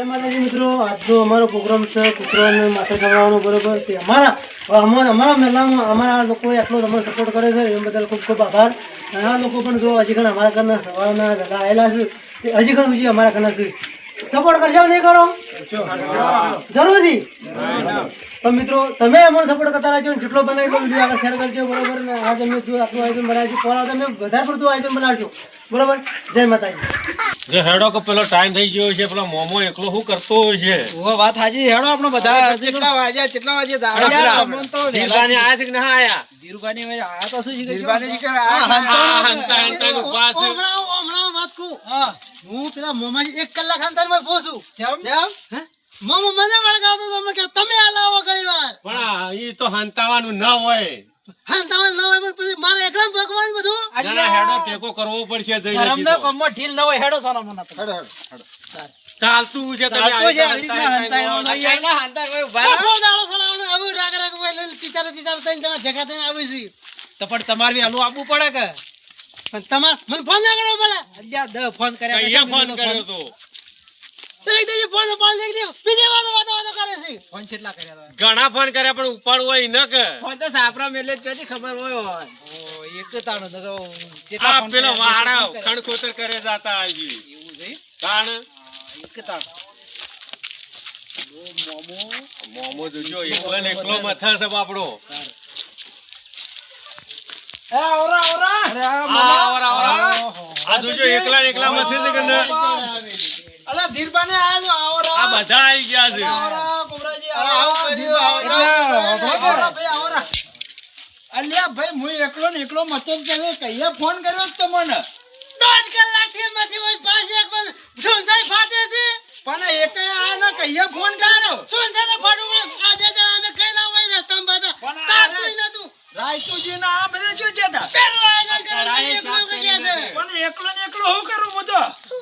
જય માતાજી મિત્રો આજનો અમારો પ્રોગ્રામ છે કૂતરાને માથે ખવડાવવાનો બરોબર કે અમારા અમારા અમારા મેલામાં અમારા લોકોએ આટલો તમારો સપોર્ટ કરે છે એ બદલ ખૂબ ખૂબ આભાર. આ લોકો પણ જો હજી ઘણા અમારા ઘરના સવારના વહેલા આવેલા છે તે હજી ઘણું બીજું અમારા ઘરના છે. સપોર્ટ કરજો નહીં કરો. જરૂરથી. તો મિત્રો તમે અમને સપોર્ટ કરતા રહેજો જેટલો બને એટલો વીડિયો આગળ શેર કરજો બરોબર? ને આજે અમે જો આટલું આયોજન બનાવ્યું છે પોરા તમે વધારે પડતું આયોજન બનાવજો બરોબર? જય માતાજી. જે હેડો કે પેલો ટાઈમ થઈ ગયો છે પેલો મોમો એકલો શું કરતો હોય છે? ઓ વાત હાજી હેડો આપણો બધા. કેટલા વાગ્યા કેટલા વાગે દાડા અમન તો ધીરબાને આયા છે કે ના આયા? ધીરુભાની ભાઈ આ તો શું શીખે ધીરુભાની કે આ હંતા હંતા નું ઊભા છે. હમણાં હમણાં વાત કહું હા. હું પેલા મોમાજી એક કલાક અંતરમાં પહોંચું કેમ? કેમ? હે? મોમો મને વળગાવતો તમે કે તમે આ લાવો ઘણી વાર પણ આ ઈ તો હંતાવાનું ના હોય. હા ન હોય પણ પછી મારે એકલા ભગવાન બધું? જરા હેડો ટેકો કરવો પડશે જઈને ધરમના કીધું. કોમમાં ઢીલ ન હોય હેડો સોના મના તો હેડો હેડો. ચાલતું છે તમે ચાલતું છે, આવી રાગ રાગ હોય ટીચરે જણા ભેગા થઈને છે. તો પણ તમારે બી હલવું આપવું પડે કે? પણ તમારે મને ફોન ના કરવો પડે. અલ્યા દ ફોન કર્યા ફોન. કર્યો તો? ઘણા ફોન કર્યા પણ ઉપાડવું હોય ન કે. ફોન તો સાપરા મેલે ચોથી ખબર હોય એક તાણો તો તો કેટલા પેલો વાડા ખણખોતર કરે જાતા આવી એવું છે? કારણ એક તાણો. મોમો? જોજો એકલો ને એકલો મથા છે બાપડો. એકલા એકલા છે કે? અલા ધીરબાને આયો આવરા. આ બધા આવી ગયા છે. આવરા અલ્યા ભાઈ હું એકલો ને એકલો મતો જ કરે કહીએ ફોન કર્યો જ તમને? દોઢ કલાકથી મથી હોય પાસે એક પણ સુનસાઈ ફાટે છે. પણ એક આ ને કહીએ ફોન કર્યો. સુનસાઈ ફાટું પડે આ બે જણા અમે કઈ ના હોય રસ્તામાં બધા. પણ આ નતું. રાયતુજી ના આ બધા શું કહેતા? પેલું આયોજન કરેલું એકલું એકલું કહે છે. પણ એકલો ને એકલો હું કરું હું તો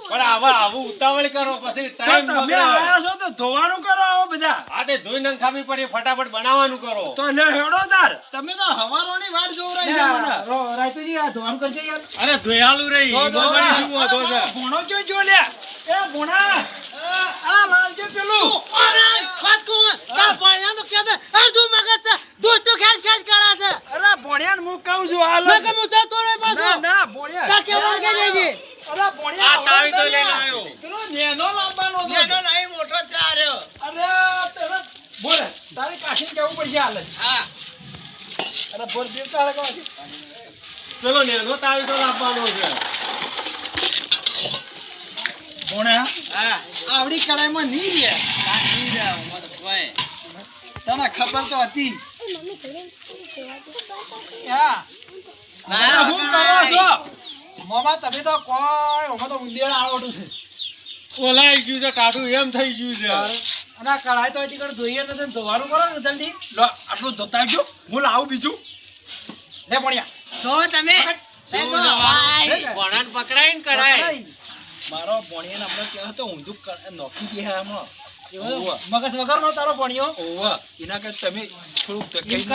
પણ આવા આવું ઉતાવળ કરો પછી ટાઈમ તમે આયા છો તો ધોવાનું કરો આવો બધા. આ તે ધોઈ નંખાવી પડે ફટાફટ બનાવવાનું કરો. તો લે હેડો તાર. તમે તો હવારોની વાટ જોવરાઈ છે મને રાયતુજી આ ધોવાનું કરજો યાર. અરે ધોયાલું રહી તો કરી શું વાંધો છે? ભણો છો જો લે. એ ભણા. આ લાલજે પેલું. વાત તાર તો અડધું મગજ છે, દૂધ તો ખેંચ ખેંચ કરે છે. અરે ભણ્યાને હું કહું છું હાલ જ. કે હું જતો રે પાછો. ના ના ભણ્યા તાર કેવું કહી દેજે. અરે ભણ્યા આ તાવી તો આવડે લઈને આવ્યો. પેલો નેનો લાવવાનો છે નેનો નહીં મોટો આ રહ્યો. અરે તને બોલે તારે કાશી કેવું પડશે હાલ હા. અરે બોલ દેવ તારે કાશી છે. પેલો નેનો તાવી તો લાવવાનો છે ભણ્યા હા. આવડી કડાઈમાં નહીં રે કાશી રે મત કોઈ. તને ખબર તો હતી. ના હું કરો છો? મોમા તમે તો કોઈ ઓમાં તો ઉંદેડ આવડું છે. ઓલાઈ ગયું છે કાઢું એમ થઈ ગયું છે. અને આ કઢાઈ તો હજી કણ ધોઈએ નથી ધોવાનું કરો ને જલ્દી. લો આટલું ધોતા આવજો હું લાવું બીજું. લે ભણ્યા. તો તમે લઈ દો, ભાઈ. વણાટ પકડાય ને કઢાય. મારો ભણિયાને હમણાં કહેવાય તો ઊંધું નોખી દે હમણાં. એવો મગજ વગરનો તારો ભણ્યો ઓવા એના કરતા તમે થોડુંક ધકેલી-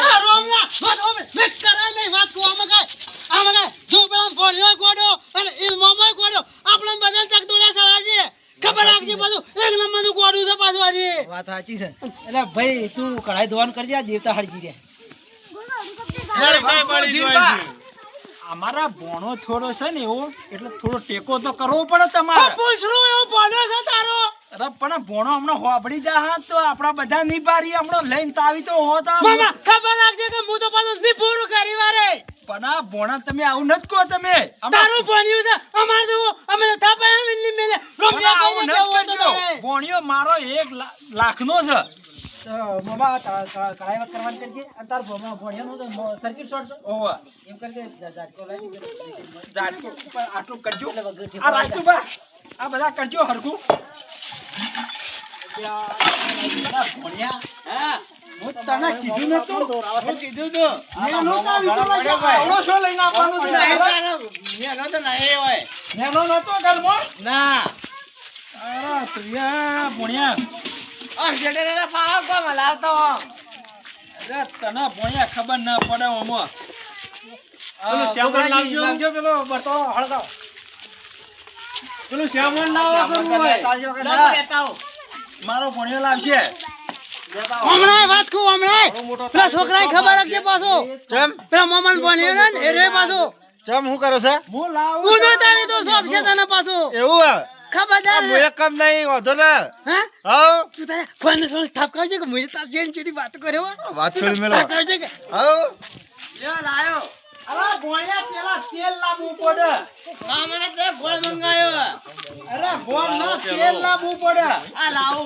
આ રોમના, વાત હોમે, મેં કરાય નહીં, વાત કહું, આમાં કાંઈ. આમાં કાંઈ. જો પેલા ભોળિયો ગોડો અને ઈ મોમોય ગોડો, આપણે બધાને ચકદોડા સળાવજે. ખબર રાખજે પાછું, એક નંબરનું ગોડું છે પાછું આજે. વાત સાચી છે એટલે ભાઈ તું કઢાઈ ધોવાન કરજે આ દેવતા હળજી રે. અમારા ભણો થોડો છે ને એવો એટલે થોડો ટેકો તો કરવો પડે તમારે પૂંછડું એવો ભોળ્યો છે તારો. અરે પણ ભોણો હમણાં હોબળી જા હા તો આપણા બધા નહીં પારી હમણાં લઈને તો આવી તો હો તો. મામા, ખબર રાખજે કે હું તો પાછો નહીં પૂરું કરી વારે. પણ આ ભોણા તમે આવું નથી કહો તમે. તારું ભોણ્યું છે, અમાર તો અમે તો થાપાયા વીણની મેલે. રમ્યા આવું કહીને કેવું તો ભોણ્યો મારો એક લાખ નો છે. મામા કરાઈ વાત કરવાની કરજે. અને તાર ભોણિયાનું સર્કિટ શોર્ટ ઓવા એમ કરજે ઝાટકો લાવી ઝાટકો. આટલું કરજો. આ રાજુ બા આ બધા કરજો હરખું હું તને કીધું નતું હું કીધું તું નેનો તો વિચાર આવડો છો લઈને આવવાનો છે? મેલો તો નહીં હોય. નેનો નતો ઘરમાં? ના. અરે તુયા ભોણિયા અરે તને ખબર ના પડે આમાં. પેલું લાવજો. પેલો બટો હળગાવ પેલું શ્યામણ લાવવા કરવું હોય. મારો ભણ્યો લાવશે હમણાં વાત કહું હમણાં પેલા છોકરાને ખબર રાખજે પાછો. ચમ? પેલા મામાને ભણ્યો ને એ રે પાછો. ચમ શું કરો છે? હું લાવું ઉનો તારી તો સોપ છે તને પાછો. એવું હે ખબરદાર આ મુએ કમ નહીં વાંધો ને હા? હાઉ તું તારે ફોન થોડી થાપ કરજે કે મુજે તાપ જઈને ચીડી વાત કર્યો? વાત છોડી મેલો. કરજે કે હાઉ અરે ગોણ્યા પેલા તેલ લાવવું પડે. હા મને તે ગોળ મંગાયો. અરે ગોળ ના તેલ લાવવું પડે. આ લાવો.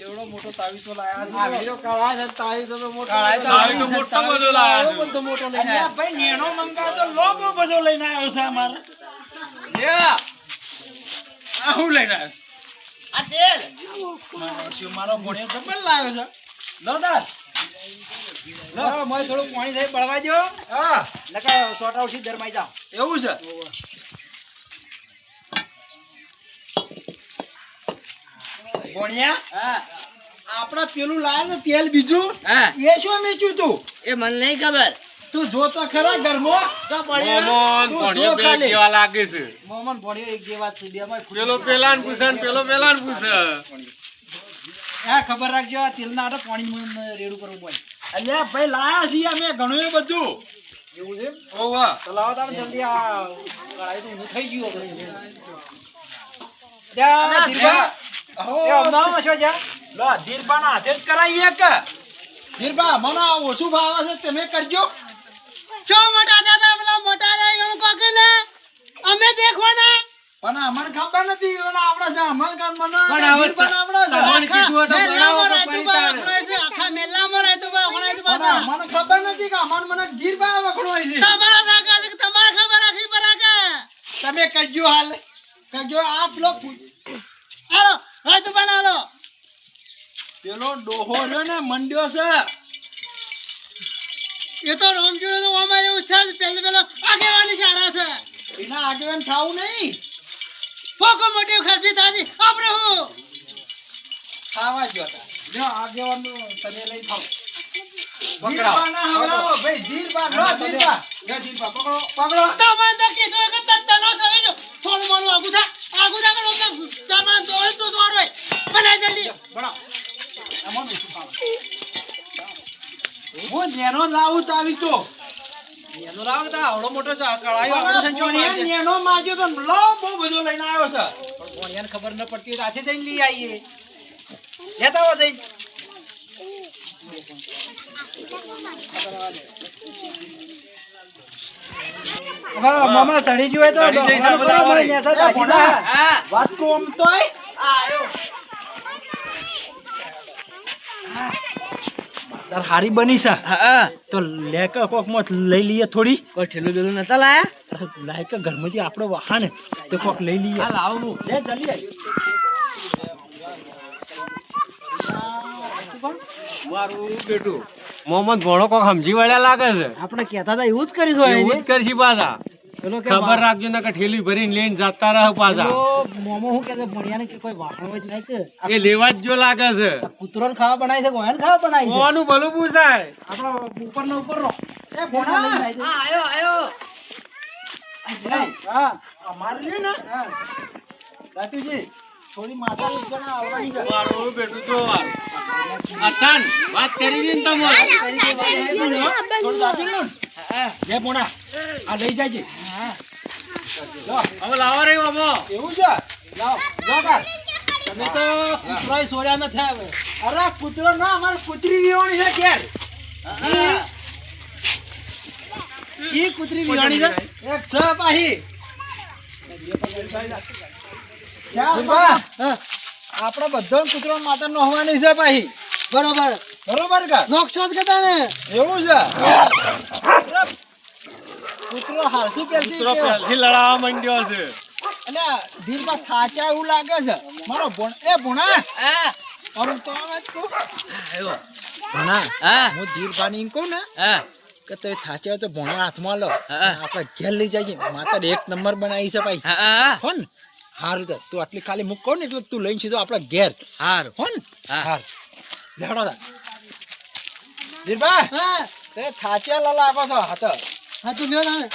એવડો મોટો તાવીસો લાયા આ વિડિયો કાઢા છે તાવીસો તમે મોટો કાળા તો મોટો બધો લાયા છે. બધો મોટો લઈને આયા ભાઈ નેણો મંગાવ્યો તો લોબો બધો લઈને આવ્યો છે અમારે. લે. આ હું લઈને આવ્યો? આ તેલ. મારો ભણ્યો જબર લાવ્યો છે. લો દાદ થોડું પાણી થઈ પડવા દો હા. નકા સોટા ઉઠી દરમાઈ જાઓ. એવું છે? ભણ્યા હા. આપડા પેલું લાયા ને તેલ બીજું? હા. એ શું વેચ્યું તું? એ મને નહીં ખબર. તું જો તો ખરા ગરમો તો પડ્યો મોમન તું બે જેવા લાગે છે? મોમન ભણ્યો એક જેવા છે બે માં પેલો પેલાને પૂછે પેલો પેલાને પૂછે. હા ખબર રાખજો આ તેલના આટો પાણી રેડું કરવું પડે અલ્યા ભાઈ લાયા છીએ અમે ઘણું બધું. એવું છે? ઓવા તો લાવો તારે જલ્દી આ કઢાઈ તો ઊંધું થઈ ગયું ત્યાં ધીરબા એ અમદાવાદમાં છો જ્યાં? લો ધીરબાના હાથે જ કરાવીએ કે ધીરબા મને ઓછું ભાવ છે તમે કરજો. ચો મોટા દાદા પેલા મોટા દાદા કોકે ને અમે દેખવાના. પણ અમને ખબર નથી એના છે અમને ખબર મને પણ આપણા કીધું તો આખા મેલામાં ખબર નથી કે અમને મને ધીરબા વખણવાય છે. તમારા કાકા છે તમારે ખબર રાખવી પડે તમે કજો હાલ કજો આપ હાલો બનાવો પેલો ડોહો રહ્યો ને મંડ્યો છે. એ તો રમજીડો તો અમારે એવું છે પેલો પેલો આગેવાની સારા છે. એના આગેવાન થાવું નહીં. ફોકો મોટી ખરબી તાજી આપણે હું? ખાવા જો તા. જો આગેવાન તમે લઈ ખાવ ધીરબા ના હવડાવો, ભાઈ ધીરબા. પકડો પકડો. તમે તો કીધું કે તત્તનો સમય જો થોડું મોડું આગું થા આગું થા કે અમને તમારે દોડ તો દોડ હોય. બનાય જલ્દી આમાં ઓછું ખાવ. હું જેનો લાવું તો આવી તો નેનો લાવ આવડો મોટો છે નેનો માગ્યો તો લો બહુ બધો લઈને આવ્યો છે. પણ ભણિયાને ખબર ન પડતી સાથે જઈને લઈ આવીએ. લેતા આવો જઈને. હા મામા સડી તો વાત તોય આયો. તાર હારી બની છે. હા. તો લેક કોકમાં લઈ લઈએ થોડી. કોઈ ઠેલું બેલું નતા લાયા? લાયક ઘરમાંથી આપણો વાહન તો કોક લઈ લઈએ. હા. લાવું લે જલ્દી આવી મારું બેટું. મોહમ્મદ ભણો કોક સમજી વળ્યા લાગે છે. આપણે કહેતા હતા એવું જ કરીશું એવું જ કરીશું પાછા. ખબર રાખજો ને કે ઠેલી ભરીને લઈને જતા રહો પાછા. મોમો હું કહેતો ભણિયાને કે કોઈ વાપરો જ નહીં કે? એ લેવા જ જો લાગે છે. કૂતરોને ખાવા બનાવી છે ગોયન ખાવા બનાવી છે? ઓનું ભલું પૂછાય. આપણો ઉપર ને ઉપર રો એ ભોણા લઈને આવી જાય. આયો. આયો હા અમારે ને. હા. થોડી માથા ઉજગણા આવવાની છે. મારું બેટું જો અતન વાત કરી દી ને તમે. થોડું દાબી લો. લે ભોણા આ લઈ જાય છે હવે લાવો રે મામો એવું છે? લાવ લાવ તમે તો કૂતરોય સોર્યા નથી આવે અરે કૂતરો ના અમારે કૂતરી વિવાણી છે ઘેર. કૂતરી વિવાણી છે. એક છ પાહી. આપડે બધો કૂતરો માતા નો હોવાની છે ભાઈ બરોબર. બરોબર કા? નોક્ષો જ કેતા ને એવું છે? કૂતરો હાલસી પેલથી કૂતરો કેવો? પહેલથી લડાવા માંડ્યો છે. અને ધીરમાં થાચા એવું લાગે છે. મારો ભણ એ ભણા હા આમ તો આવે તું. આયો ભણા હા હું ધીરભાની કહું ને હા કે તો થાચે તો ભણો હાથમાં લો. હા. આપણે ઘેર લઈ જાય માતા એક નંબર બનાવી છે ભાઈ. હા હા હારું તો તું આટલી ખાલી મૂક ને એટલે તું લઈને સીધો આપણા ઘેર. હાર. હો હા. હાર. લેવડો તા. દીરભાઈ હા. તે થાચિયા લાલા આપો છો. હાથ હા તું લ્યો તાણે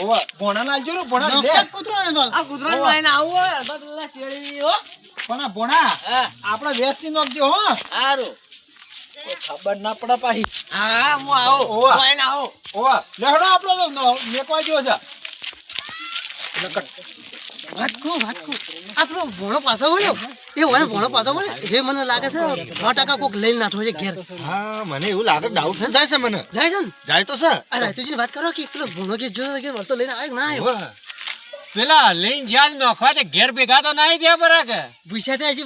ઓવા ભોણા લાલજો ને ભોણા લે. કૂતરો ને. આ કૂતરાને લઈને આવો હોય, ચેડી હો. પણ આ ભોણા હા, આપણા વેસ્ટની નોખજો હો. હારું. ખબર ના પડે પાહી. હા, હું આવો. ઓવા. લઈને આવો. ઓવા લેહડો આપણો નો- મેકવા જો છે. કહું, વાત કહું. આ પેલો ભોણો પાછો વળ્યો. એ વળે ભોણો પાછો વળ્યો. એ મને લાગે છે છ ટકા કોક લઈને નાઠો છે ઘેર. હા મને એવું લાગે ડાઉટ જાય છે મને. જાય છે ને? જાય તો સર અરે રાતુજીની વાત કરો કે પેલો ભોણો કે જોયો કે વળતો લઈને આવ્યો કે ના આવ્યો? પેલા લઈને જ્યાં નોખવા તે ઘેર ભેગા તો નહીં દે બરા કે પૂછ્યા ત્યાં છે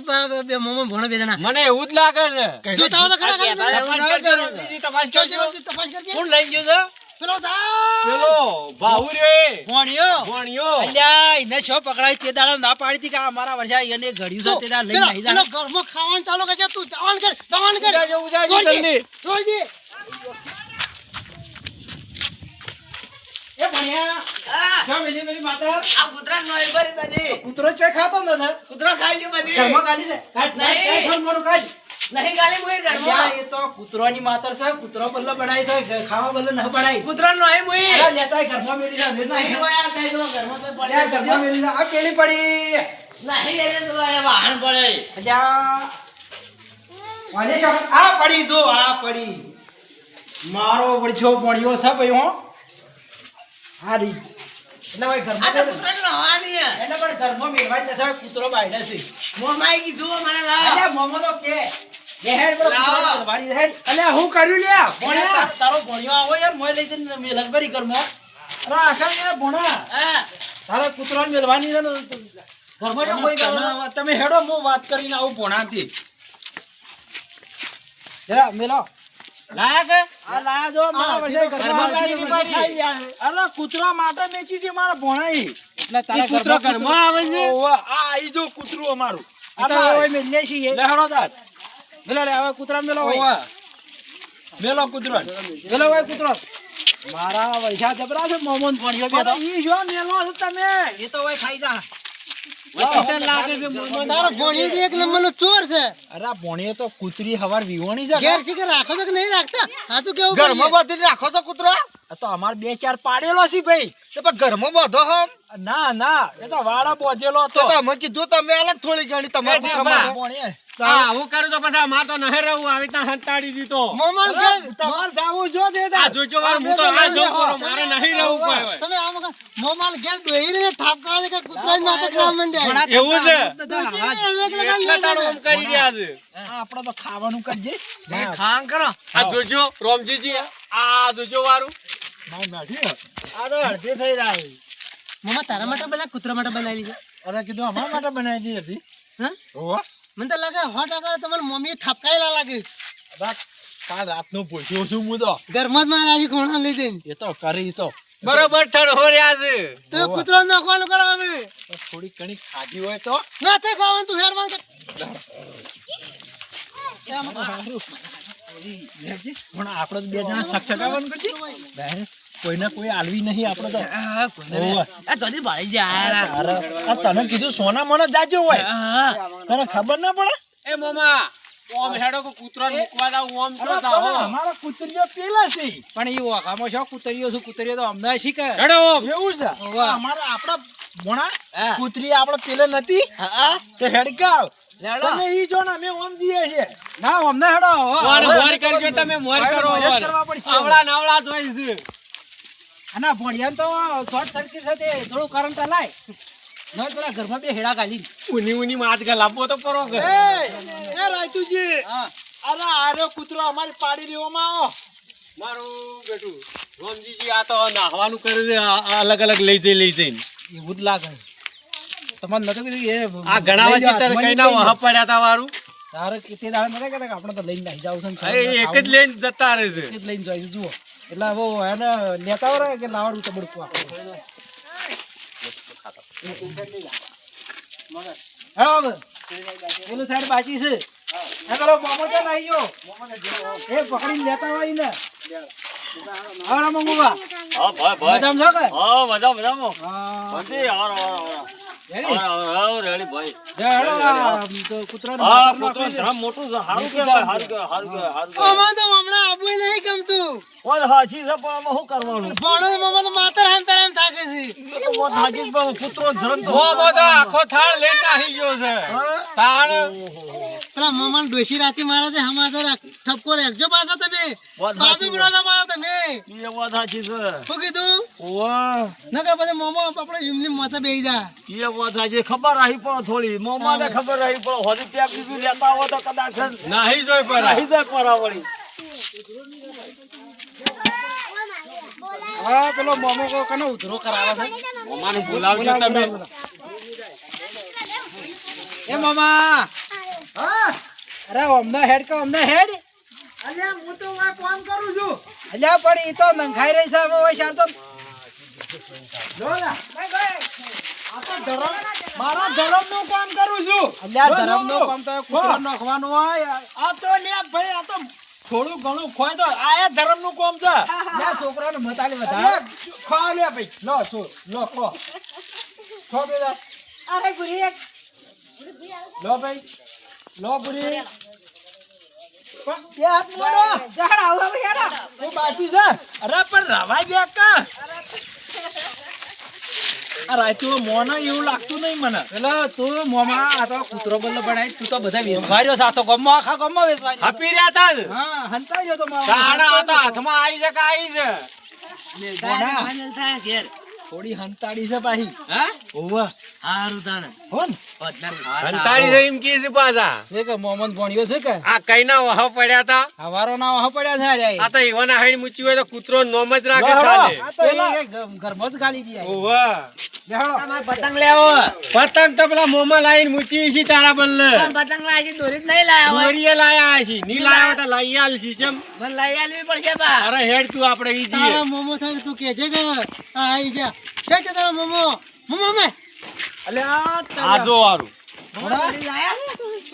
બે મોમો ભણો બે જણા. મને એવું જ લાગે છે. જોતા હો તો ખરા ખરા તપાસ કરજો, તપાસ કરજો. કોણ લઈ ગયો છે? પેલો જા પેલો ભાઉ રે ભોણિયો. ભોણિયો. અલ્યા એને છો પકડાય? તે દાડા ના પાડી હતી કે આ મારા વર્ષા એને ઘડ્યું છે તે દાડા લઈને આવી જા. ઘરમાં ખાવાનું ચાલુ કરશે તું જવાન કર જવાન જલ્દી. એ ભણ્યા જો મેલી મેલી માતા આ કૂતરાને નો ભરી બધી. કૂતરો ચોય ખાતો ન ને કૂતરો ખાઈ ગયો બધી. ઘરમાં ગાલી છે કાઢ નહીં. કાઢ કાઢ મોઢું નહીં ગાલી મુઈ ઘરમાં. એ તો કૂતરોની માતર છે કૂતરો બલ્લો બનાય છે ખાવા બલ્લો ન. અરે લેતા ઘરમાં મેલી જા નહીં જા. કઈ જો ઘરમાં તો પડ્યા ઘરમાં મેલી જા. આ પેલી પડી નહીં એને તો આ વાહન પડે. અલ્યા વાલે આ પડી જો આ પડી મારો વડછો પડ્યો છે ભાઈ હો હારી. એટલે ભાઈ ઘરમાં તો તો- કૂતરાને નોવાની હે. એને પણ ઘરમાં મેળવા જ નથી કૂતરો બાયડા છે. મોમાએ કીધું મને લાવ. અલ્યા મોમો તો કે. કે હેડ કૂતરો મેળવાની હેડ. અલ્યા હું કર્યું લ્યા? ભણ્યા તારો ભણ્યો આવો યાર મોય લઈ જઈને મેલક ભરી ઘરમાં. અરે આખા યાર ભણા. હા. તારા કૂતરાને મેળવાની છે ને ઘરમાં કોઈ તમે હેડો હું વાત કરીને આવું ભણાથી. જરા મેલો. અરે કૂતરા માટે મેચી હતી મારા ભણાઈ એટલે કૂતરો ઘરમાં આવે છે? આ આઈ જો કૂતરું અમારું. અરે મેલીએ છીએ. લે હેડો મેલો રે હવે કૂતરા મેલો. મેલો મેલો મારા વૈસા જબરા છે મોમન પણ ઈ જો મેલો છો તમે. એ તો ખાઈ જા. વચીતર લાગે છે મોંમાં. તારો ભોણિયો એક નંબરનો ચોર છે. અરે ભણ્યો તો કૂતરી હવાર વિહોણી છે ઘેર શીખે રાખો છો કે નહીં રાખતા? સાચું કેવું ઘરમાં બાંધીને રાખો છો કૂતરો? તો અમાર બે ચાર પાડેલો છે ભાઈ. તો પણ ઘરમાં બાંધો હમ? ના ના એ તો વાળા બોધેલો તો હતો તમે કીધું તમે અલગ થોડી ઘણી તમારે કૂતરામાં. આવું કરું તો પછી અમારે તો નહીં રહેવું આવી ત્યાં હંતાડી દીધો. તમારે જાવું જો દે જોજો વાર હું તો આ જોઉં મારે નહીં રહેવું કોઈ તમે આમ મોમાન ઘેર બેહી કે કૂતરાની માથે માંડ્યા. એવું છે? ડોશી હા, અલગ અલગ એટલે તાળું આમ કરી રહ્યા છે. આપણે તો ખાવાનું કરજે એ કરો. આ જોજો રોમજીજી આ જોજો વારું. આ તો અડધી થઈ જાય. મોમા તારા માટે બનાવી કૂતરા માટે બનાવી છે? અરે કીધું અમારા માટે બનાવી દીધી હતી. હા? મને તો લાગે સો ટકા તમારી મમ્મીએ થપકાયેલા લાગે. રાત કાલ રાતનો ભૂસ્યો છું હું તો. ઘરમાં જ મારા કોણ લીધી એ તો કરી તો. બરોબર રહ્યા છે. તો કૂતરો નાખવાનું કરાવે. થોડી ઘણી ખાધી હોય તો. ના તે ખાવાનું તું હેડવાન કર. પણ આપણે તો બે જણા સકસકાવાનું કરજે. કોઈને કોઈ આલવી નહીં આપણે તો. હા, આ જલ્દી ભાળી જાય. આ તને કીધું સોના મને જાજો હોય. હા. તને ખબર ના પડે? એ મોમા ઓમ હેડો કે કૂતરાને મૂકવા ઓમ તો પણ અમારો કૂતરીઓ પેલા છે. પણ એ ઓઘામાં છો કૂતરીઓ છું કૂતરીઓ તો અમદાવાદ શીખે હેડો એવું છે? અમારા આપણા ભોણા કૂતરી આપણે પેલે નથી? હા. તો હેડકાવ. તમે ઈ જો ને અમે ઓમ જઈએ છે ના અમને હેડો મોર મોર કરજો તમે મોર કરો મોર જ મોર. કરવા પડશે. આવડા નાવડા જોઈ છે. અને ભણ્યા તો શોર્ટ સર્કિટ સાથે થોડું કરંટ લાય ન પેલા ઘરમાં બે હેડા કાઢી ઉની ઉની માત ગલાપો તો કરો કે. એ રાયતુજી અરે આરો કૂતરો અમારી પાડી લેવામાં આવો મારું બેટું રોમજીજી આ તો નાહવાનું કરે છે આ- આ અલગ અલગ લઈ જઈ લઈ જઈને. એવું જ લાગે. તમારે નતું કીધું એ આ ઘણા લઈ જાઓ, કઈ ના જાઓ. પડ્યા તા વારું? તારે તે દાડે નતા કહેતા કે આપણે તો લઈને નાહી જાવ છે એક જ લઈને જતા રહે છે. એક જ લઈને જાય છે જુઓ. એટલે હવે એને લેતા હોય કે લાવવાનું તો આપણે પેલું સાઈડ બાકી છે પેલો મોમો છે ને આવી ગયો એ પકડીને લેતા હોય ને હા. મજામાં છો કે હા મજા મજામાં હા ડોશી રાતી મારા તે હમાસર ઠપકો રાખજો પાછા તમે. બાજુ મારો તમે. એ વાત સાચી છે. શું કીધું? ઓવા નકર પછી મોમો આપણે એમની માથે બેસી જા. એ વાત સાચી ખબર રહી પણ થોડી. મોમાને ખબર રહી પણ હોરી પેક બીજું લેતા હોય તો કદાચ નાહી જોઈ પર રહી જાય પરાવળી. હા પેલો મોમો કો કનો ઉધરો કરાવે છે? મોમાને બોલાવજો તમે. એ મામા. હા અરે અમને હેડ કે અમને હેડ? અલ્યા હું તો વાય ફોન કરું છું. અલ્યા પણ ઈ તો નંખાઈ રહી છે હવે તો ના મારા ધરમનું કામ કરું છું. અલ્યા ધરમનું કામ તો કૂતરો નાખવાનું હોય. આ તો લે ભાઈ આ તો થોડું ઘણું ખોય તો આ એ ધરમનું કામ છે. લે છોકરાને મતાલી વધારે. ખો લે ભાઈ. લો છો લો ખો. ખો કે અરે ગુરી લો ભાઈ. લો પુરી પણ બે મોડો. જડ આવો યાર હું બાકી છે અરે પણ રવા ગયા કા આ રાયતું મોના એવું લાગતું નહીં મને. પેલો તું મોમાં આ તો કૂતરો બલ્લો બનાવી તું તો બધા વેસવાર્યો છે તો ગમો આખા ગમો વેસવાર્યો હપી રહ્યા તા જ. હા હંતાઈ ગયો તો મારો. તાણ હાથમાં આવી છે કે આવી છે? થોડી હંતાડી છે પાહી હા? ઓવા હારું તાણે. હોન. હંતાડી છે એમ કે છે પાછા. છે કે મોહમ્મદ ભણ્યો છે કે? આ કઈ ના વહ પડ્યા તા? હવારો ના વહ પડ્યા છે આ તો ઈવાના હાઈડ મૂચી હોય તો કૂતરો નોમ જ રાખે લો, આ તો એ ઘરમાં જ ગાલી દી આઈ. ઓવા. પતંગ લેવો પતંગ તો પેલા મોમાં લાઈન મૂચી છે તારા બલ્લે પતંગ લાવી દોરી જ નહીં લાયા હોય. દોરીએ લાયા છે. ની લાયા તો લઈ આલ છે કેમ મને લઈ આલવી પડશે બા. અરે હેડ તું આપણે ઈ તારા મોમો થાય તું કે કે આ આઈ જા. કે છે તારો મોમો. મોમો મે અલે આ જો વારું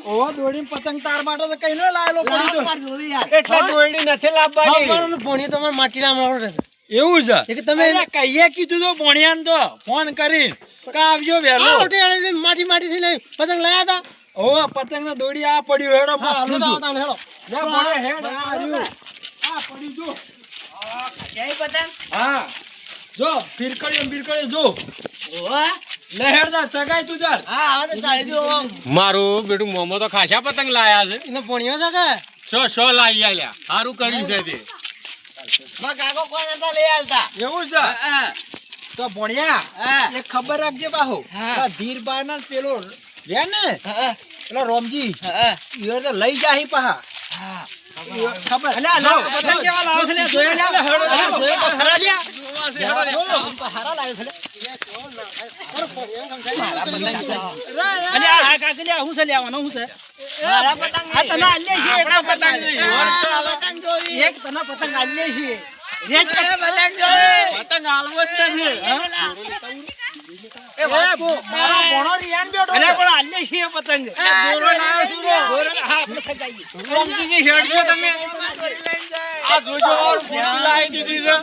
ઓ દોડીને પતંગ તાર માટે તો કઈ ન લાયેલો પડી તો. એટલે દોરડી નથી લાવવાની. ખાવાનું ભણ્યું તમારે માટીલા મારો એવું છે? કે તમે કહીએ કીધું તો ભણ્યાને તો. ફોન કરીને. કે આવજો વહેલો? માટી માટી થી લઈ પતંગ લાયા હતા. ઓ પતંગ ના દોડી આ પડ્યું. હેડો હાલું લેતા છું. આવતા હેડો. લે ભણે હેડ. આ પડ્યું જો. પતંગ? હા. જો ફિરકડીઓ ફિરકડીઓ જો ઓવા લે ચગાય તું ચાલ હા હવે તો ચાલી દો મારું બેટું મોમો તો ખાસા પતંગ લાયા છે એને ભણ્યો છે કે સો સો લાવી આલ્યા સારું કર્યું છે તે મારા કાકો કોઈ નતા લઈ આલતા એવું છે તો ભણ્યા એ ખબર રાખજે બાહુ. ધીરબા ના પેલો રે ને પેલો રોમજી તો લઈ જાહી પાહા હા ખબર જોયા પતંગ આલ્યે. એક તને પતંગ આલીએ છીએ. પતંગ હાલવો જ નથી એ બાપુ, મારો ભણો રિયાન બેઠો છે. પણ આલ્યે છે પતંગ. દોરો લાવ્યો છું દોરો, હા, આપણે સગાઈએ. રોમજીજી હેડ જો તમે આ જોજો વાળું ફોટો લાવી દીધી છે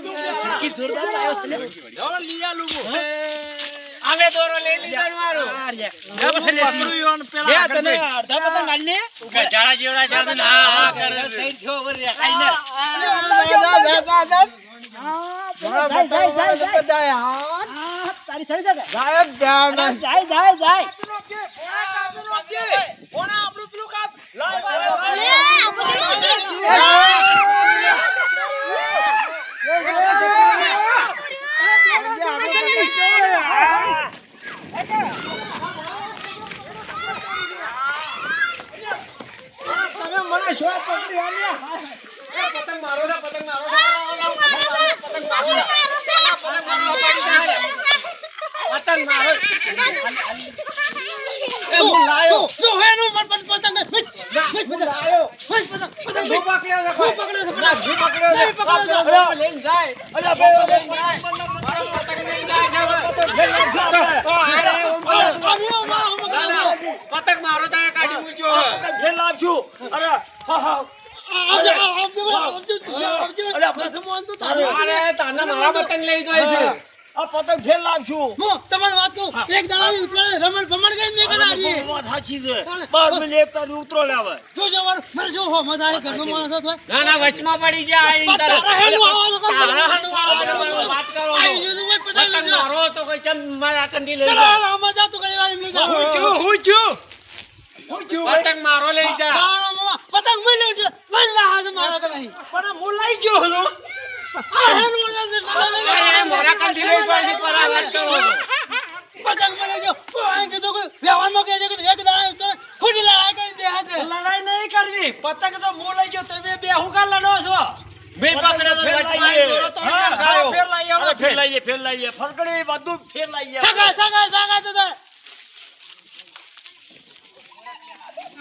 કી જોરદાર લાવ્યો છે લે. આલું હું. અમે દોરો લઈ લીધો ને મારો હા, લે. લે લે, પેલા આગળ તને. અડધા પતંગ ઉકા ગઢાળા જેવડા છે ને હા હા કરે છે સાઈડ થયો વળી રેખાઈને. જાય, જાય, જાય, જાય. જાય, હા, તારી શકે. સાહેબ, ધ્યાન રાખ. જાય, જાય, જાય. તમે મને શોખ પકડી આલ્યા. પતંગ મારો છે પતંગ મારો પતંગ મારો પતંગ મારો પતંગ મારો એ હું લાયો જો હે નું મત મત પતંગ મિત મિત લાયો પતંગ પતંગ પતંગ હું પકડ્યો છે હું પકડ્યો છે ના, હું પકડ્યો છે પકડ્યો છે. લઈને જાય અલ્યા પતંગ લઈને જાય આવ્યો મારો મારો કાઢી મૂક્યો ઘેર લાવશું. અરે, હા, હા. તારું મારા પતંગ લઈ જાય છે આ પતંગ ઘેર લાવશું. હું તમારી વાત કહું એક દાડાની ઉતવાળે રમણ ભમણ કરી ને કરા રહી વાત સાચી છે બાર મિનિટ એક તારી ઉતરો લાવે જો જવાનું મને જો હો મજા આવે ઘરનો માણસ હતો ના ના વચમાં પડી જાય આ તરત. તારા હેનું આવો તારા હાનું આવવાનું વાત કરો આ છો. મે પતંગ મારો તો કોઈ ચમ મારા કંદી લઈ જા. ના આમાં જા તું ઘણી વાર એમની જા. હું છું હું છું હું છું પતંગ મારો લઈ જા પતંગ મેં લઈ. લઈ હાથ મારા તો નહીં. પણ હું લઈ ગયો હતો આ મોરા કંદી લઈ પડશે પર આ વાત કરો. પતંગ ગયો. હું આઈ કીધું કે વ્યવહારમાં કહે છે કે એક દાડા ઉતરે, ખોટી લડાઈ કરીને બેહે છે. લડાઈ નહીં કરવી પતંગ તો હું લઈ ગયો તમે બે હું કા લડો છો મેં પકડ્યો તો ફેર વચમાં દોરો તોડી ફેર લઈએ ફેર લાઈએ ફેર લાઈએ ફરકડી બધું ફેર લઈએ સગા, સગા, સગા તો તાર. કોબરાજી ને એ કોબરાજી અરે, કેટલો કાપ્યો અમને. કેટલા કાપ્યો તમે તો અલ્યા અમે તો બે કાપ્યો અલ્યા અલ્યા લાવો અરે હો હો આ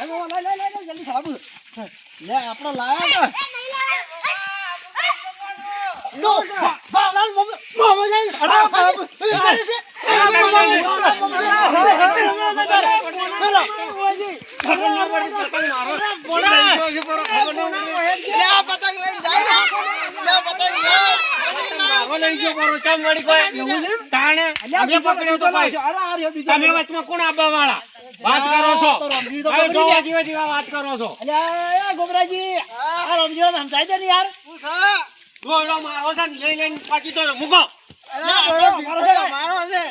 ભાઈ તમે વચમાં કોણ આવવા વાળા વાત કરો છો. જો. જીવે જીવે વાત કરો છો. ગોબરાજી આ રમજીનો સમજાય છે ને યાર? ગોળો મારો છે ને લઈ લઈને પાછી તો મૂકો. મારો છે.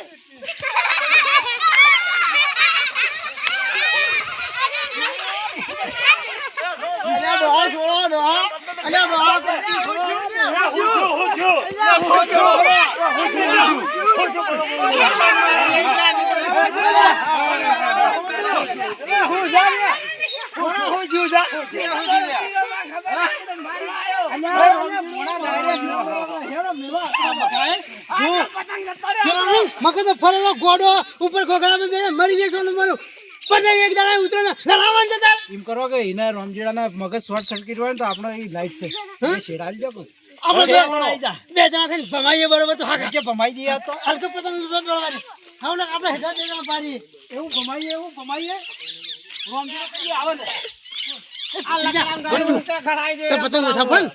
અલ્યા ડોહા છોડો, ડોહા. અલ્યા ડોહા મગજ ફરેલો ઘોડો ઉપર બેસીને મરી ને મરું પતંગ એક દાડા ઉતરે ને લડાવવાનું તાર. એમ કરો કે એના રમજીડાના મગજ શોર્ટ સર્કિટ હોય ને તો આપણે એ લાઈટ છે દો કોઈ. આપણે બે આવી જા. બે જણા થઈને ભમાઈએ બરોબર તો હા કે ભમાઈ દઈએ તો હલકો પતંગ દોડવાની. હવે આપણે હેઠળ બે જણા પાડીએ. એવું ભમાઈએ એવું ભમાઈએ કઈ આવે ને પતંગ પણ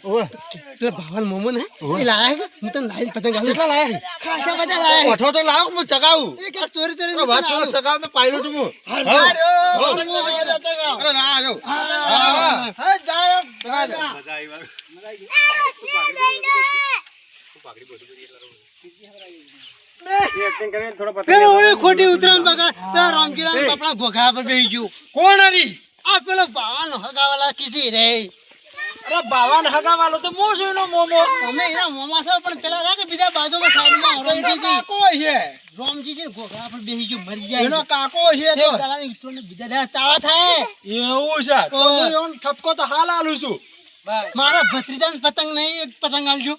પેલા ભાવન મોમો ને એ લાયા કે? હું તને લાઈન પતંગ આલું. કેટલા લાયા ખાસા બધા લાયા ઓઠો તો લાવ હું ચગાવું. એક આ ચોરી ચોરી વાત છો ચગાવ તો પાયલો તું હું. અરે ના આવ્યો હા જાય પેલો ઓય ખોટી ઉતરાણ બગાડ. કપડા ભોગા પર બેસી ગયું. કોણ હરી આ પેલો બાવાન હગાવાલા કિસી રે. અરે બાવાન હગાવાલો તો મો જોઈનો મોમો અમે એના મોમા છો પણ પેલા રાખે બીજા બાજુમાં સાઈડમાં રોમજી રામજીજી કાકો છે. રોમજી છે ને પર બેહી ગયું મરી જાય. એનો કાકો છે એક તો દાડાની ઈંટોને બીજા દે ચાવા થાય. એવું છે. તો હું એનો ઠપકો તો હાલ આલું છું. મારા ભત્રીજાને પતંગ નહીં એક પતંગ આલજો.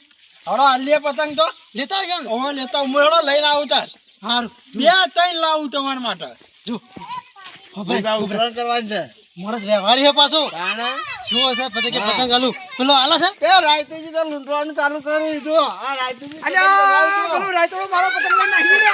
હડો આલીએ પતંગ તો. લેતા આવજો ને. લેતા હું હેડો લઈને આવું તાર. હારું. બે ત્રણ લાવું તમારા માટે. જો. ઉતરાણ કરવાની છે. મોરસ વ્યવહાર હે પાછો. શું હશે? પછી કે પતંગ આલુ. પેલો આલે છે? એ રાયતુજી તો લૂંટવાનું ચાલુ કરી દીધું. આ રાયતુજી અલ્યા પેલું રાયતો મારો પતંગ નાખી દે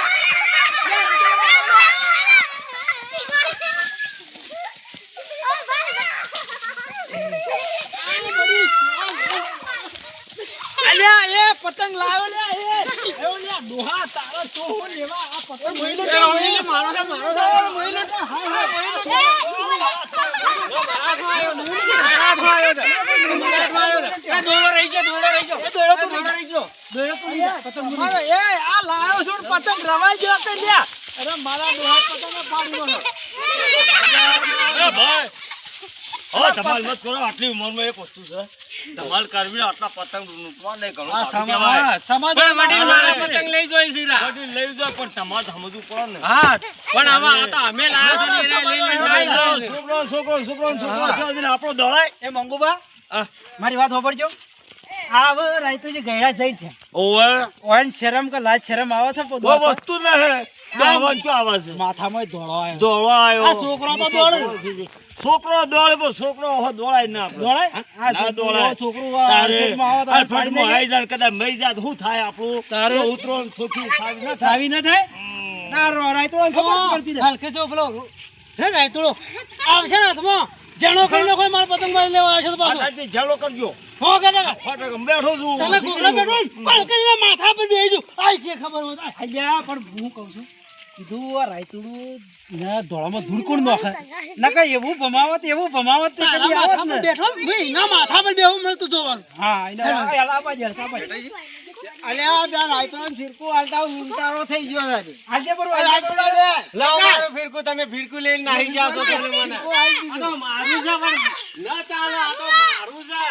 અલ્યા એ પતંગ લાવ્યો લે એ. એવો લે ડોહા તારા તો હું લેવા આ પતંગ મારો મારો હાય હાય પતંગ રવાઈ ગયો કે લ્યા? અરે મારા પતંગ ફાડી ભાઈ હવે ધમાલ મત કરો આટલી ઉંમરમાં એક વસ્તુ છે. ધમાલ કરવી આટલા પતંગ લૂંટવા નહીં ઘણું આ સારું કહેવાય. સમાજ પણ વડીલ માણસ પતંગ લઈ જોઈ છે લઈ જાય પણ તમારે સમજવું પડે ને. હા પણ આવા આ અમે લાવ્યા છે ને લઈ લઈને ના, ના, આવ્યા છે. છોકરો છોકરો છોકરો છોકરો આપણો દોડાય. એ મંગુબા મારી વાત સાંભળજો આ હવે જે ગયડા જઈ છે. ઓવે. ઓન શરમ કે લાજ શરમ આવે છે દોડવાનું શું આવે છે? માથામાં ધોળો આવ્યો દોડો આવ્યો આ છોકરો તો દોડે. છોકરો દોડે પણ છોકરો હવે દોડાય ના આપણે. આ ના છોકરું- દોડાય. છોકરું આ તારે અડફેટમાં આવે તો અડફેટમાં ફાડી નાખે. આવી જાય ને કદાચ મરી જાય તો શું થાય આપણું? તારે- ઉતરો છોકરી સારી ના સાવી ન થાય? ના રો- રાયતું ખબર પડતી હલકે જો પેલો હે રાયતુડો આવશે ને હાથમાં? જાણો કરી નાખો મારે પતંગ બાજ લેવા આવશે તો પાછો. ઝાલો કરજો. હો કે ના? ફટાક બેઠો છું. તને કોકડા બેઠો પણ માથા પર બેહી જો આય કે ખબર હોય તો. અલ્યા પણ હું કહું છું કીધું આ રાયતુડું ના ધોળામાં ધૂળ કોણ નાખે? નકર એવું ભમાવત એવું ભમાવત તે કદી માથા આવત પર ને. બેઠો? ભાઈ, એના માથા પર બેહવું મળતું જોવાનું. હા એને બે રાયતુડો ફિરકું ઉંટારો થઈ ગયો છે આજે. રાયતુડો દે. લાવો તમે ફિરકું લઈને નાહી જાવ મને. આ તો મારું છે પણ. ન ચાલે આ તો મારું છે.